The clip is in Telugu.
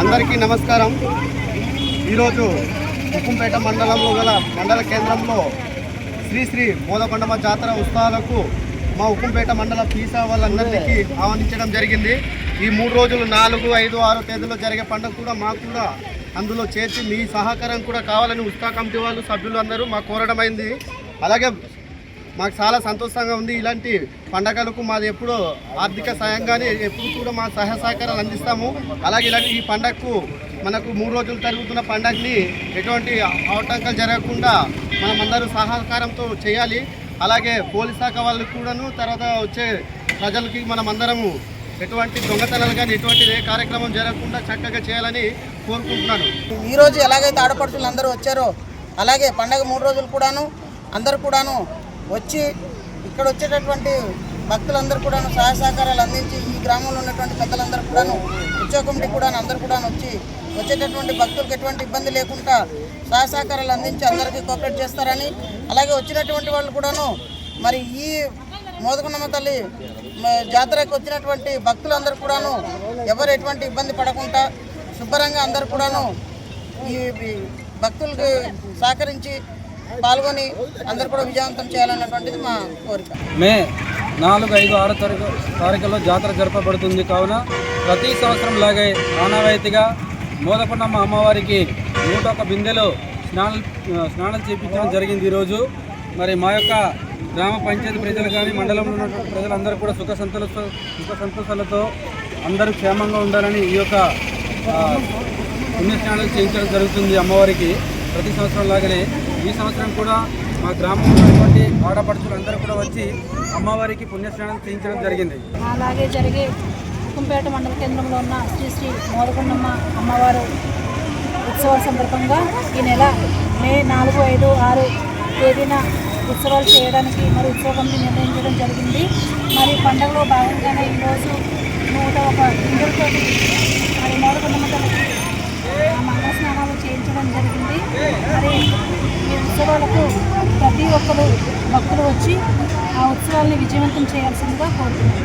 అందరికీ నమస్కారం. ఈరోజు ఉక్కుంపేట మండలంలో గల మండల కేంద్రంలో శ్రీ శ్రీ మోదకొండమ్మ జాతర ఉత్సవాలకు మా ఉక్కుంపేట మండల పీసా వాళ్ళందరికీ ఆహ్వానించడం జరిగింది. ఈ మూడు రోజులు నాలుగు ఐదు ఆరు తేదీలో జరిగే పండుగ కూడా మాకు కూడా అందులో చేర్చి మీ సహకారం కూడా కావాలని ఉత్సా కమిటీ వాళ్ళు సభ్యులు అందరూ మాకు కోరడం అయింది అలాగే మాకు చాలా సంతోషంగా ఉంది. ఇలాంటి పండగలకు మాది ఎప్పుడూ ఆర్థిక సాయంగానే ఎప్పుడు కూడా మా సహాయ సహకారాలు అందిస్తాము. అలాగే ఇలాంటి ఈ పండగకు మనకు మూడు రోజులు జరుగుతున్న పండగని ఎటువంటి ఆటంకాలు జరగకుండా మనమందరూ సహకారంతో చేయాలి. అలాగే పోలీస్ శాఖ వాళ్ళకి కూడాను తర్వాత వచ్చే ప్రజలకి మనమందరము ఎటువంటి దొంగతనాలు కానీ ఎటువంటి ఏ కార్యక్రమం జరగకుండా చక్కగా చేయాలని కోరుకుంటున్నాను. ఈరోజు ఎలాగైతే ఆడపడుచులు అందరూ వచ్చారో అలాగే పండగ మూడు రోజులు కూడాను అందరూ కూడాను వచ్చి ఇక్కడ వచ్చేటటువంటి భక్తులందరూ కూడాను సహాయ సహకారాలు అందించి ఈ గ్రామంలో ఉన్నటువంటి పెద్దలందరూ కూడాను ఉత్సవ కమిటీ కూడా అందరూ కూడాను వచ్చి వచ్చేటటువంటి భక్తులకు ఎటువంటి ఇబ్బంది లేకుండా సహాయ సహకారాలు అందించి అందరికీ కోఆపరేట్ చేస్తారని అలాగే వచ్చినటువంటి వాళ్ళు కూడాను మరి ఈ మోదకున్నమ్మ తల్లి జాతరకు వచ్చినటువంటి భక్తులందరూ కూడాను ఎవరు ఎటువంటి ఇబ్బంది పడకుండా శుభ్రంగా అందరూ కూడాను ఈ ఈ భక్తులకు సహకరించి పాల్గొని అందరూ కూడా విజయవంతం చేయాలన్నటువంటిది మా కోరిక. మే నాలుగు ఐదు ఆరు తారీఖు తారీఖులో జాతర జరపబడుతుంది. కావున ప్రతి సంవత్సరం లాగే ఆనవాయితీగా మోదపన్నమ్మ అమ్మవారికి నూట ఒక బిందెలో స్నానాలు స్నానాలు చేయించడం జరిగింది ఈరోజు. మరి మా యొక్క గ్రామ పంచాయతీ ప్రజలు కానీ మండలంలో ఉన్నటువంటి ప్రజలందరూ కూడా సుఖ సంతోష సుఖ సంతోషాలతో అందరూ క్షేమంగా ఉండాలని ఈ యొక్క ఆ, పుణ్యస్నానాలు చేయించడం జరుగుతుంది అమ్మవారికి. ప్రతి సంవత్సరం లాగానే ఈ సంవత్సరం కూడా మా గ్రామంలో ఉన్నటువంటి ఆడపడుచులు అందరూ కూడా వచ్చి అమ్మవారికి పుణ్యస్నానం చేయించడం జరిగింది. అలాగే జరిగే కుంపేట మండల కేంద్రంలో ఉన్న శ్రీ శ్రీ మోదకొండమ్మ అమ్మవారు ఉత్సవాల సందర్భంగా ఈ నెల మే నాలుగు ఐదు ఆరు తేదీన ఉత్సవాలు చేయడానికి మరి ఉత్సవ కమిటీ నిర్ణయించడం జరిగింది. మరి పండుగలో భాగంగానే ఈరోజు నూట ఒక ఇందులతో మరి మోదకొండమ్మ తల్లికి ఆ మంగళ స్నానాలు చేయించడం జరిగింది. మరి ఈ ఉత్సవాలకు ప్రతి ఒక్కరు భక్తులు వచ్చి ఆ ఉత్సవాల్ని విజయవంతం చేయాల్సిందిగా కోరుతున్నాను